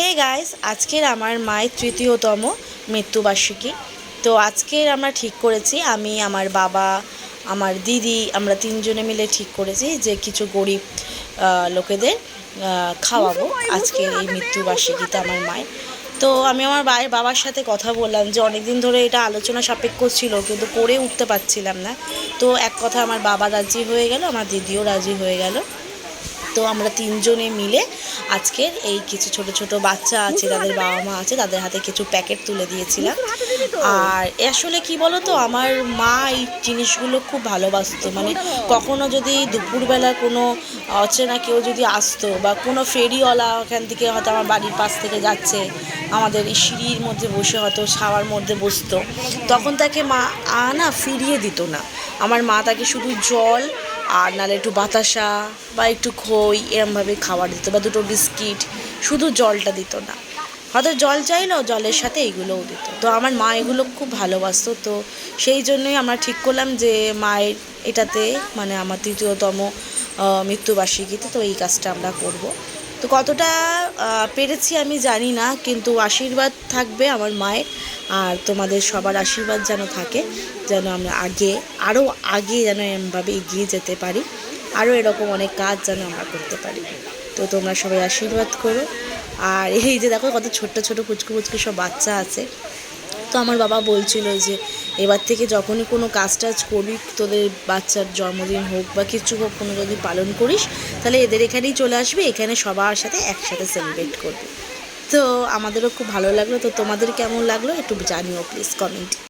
Hey guys আজকের আমার মায়ের তৃতীয়তম মৃত্যুবার্ষিকী। তো আজকের আমরা ঠিক করেছি, আমি, আমার বাবা, আমার দিদি, আমরা তিনজনে মিলে ঠিক করেছি যে কিছু গরিব লোকেদের খাওয়াবো আজকের এই মৃত্যুবার্ষিকীতে আমার মায়ের। তো আমি আমার বায়ের বাবার সাথে কথা বললাম যে অনেক দিন ধরে এটা আলোচনা সাপেক্ষ ছিল, কিন্তু করে উঠতে পারছিলাম না। তো এক কথা আমার বাবা রাজি হয়ে গেল, আমার দিদিও রাজি হয়ে গেল। তো আমরা তিনজনে মিলে আজকের এই কিছু ছোট ছোট বাচ্চা আছে তাদের বাবা মা আছে, তাদের হাতে কিছু প্যাকেট তুলে দিয়েছিলাম। আর আসলে কি বলো তো আমার মা এই জিনিসগুলো খুব ভালোবাসতো। মানে কখনো যদি দুপুরবেলা কোনো অচেনা কেউ যদি আসতো বা কোনো ফেরিওয়ালা ওখান থেকে হয়তো আমার বাড়ির পাশ থেকে যাচ্ছে, আমাদের এই সিঁড়ির মধ্যে বসে হয়তো ছাওয়ার মধ্যে বসতো, তখন তাকে মা আনা ফিরিয়ে দিত না। আমার মা তাকে শুধু জল আর নাহলে একটু বাতাসা বা একটু খই, এরমভাবে খাবার দিত বা দুটো বিস্কিট, শুধু জলটা দিত না। হয়তো জল চাইলো, জলের সাথে এইগুলোও দিত। তো আমার মা এগুলো খুব ভালোবাসতো। তো সেই জন্যই আমরা ঠিক করলাম যে মায়ের এটাতে মানে আমার তৃতীয়তম মৃত্যুবার্ষিকীতে তো এই কাজটা আমরা করব। তো কতটা পেরেছি আমি জানি না, কিন্তু আশীর্বাদ থাকবে আমার মায়ের, আর তোমাদের সবার আশীর্বাদ যেন থাকে, যেন আমরা আগে আরও আগে যেন এমভাবে এগিয়ে যেতে পারি আরও এরকম অনেক কাজ যেন আমরা করতে পারি। তো তোমরা সবাই আশীর্বাদ করো। আর এই যে দেখো কত ছোট্ট ছোট কুচকু কুচকু সব বাচ্চা আছে তো আমার বাবা বলছিল যে, এবার থেকে যখনই কোনো কাজ টাজ করবি, তোদের বাচ্চার জন্মদিন হোক বা কিছু হোক, কোনো যদি পালন করিস, তাহলে এদের এখানেই চলে আসবে, এখানে সবার সাথে একসাথে সেলিব্রেট করবে। তো আমাদেরও খুব ভালো লাগল, তো তোমাদের কেমন লাগল একটু জানিও প্লিজ কমেন্ট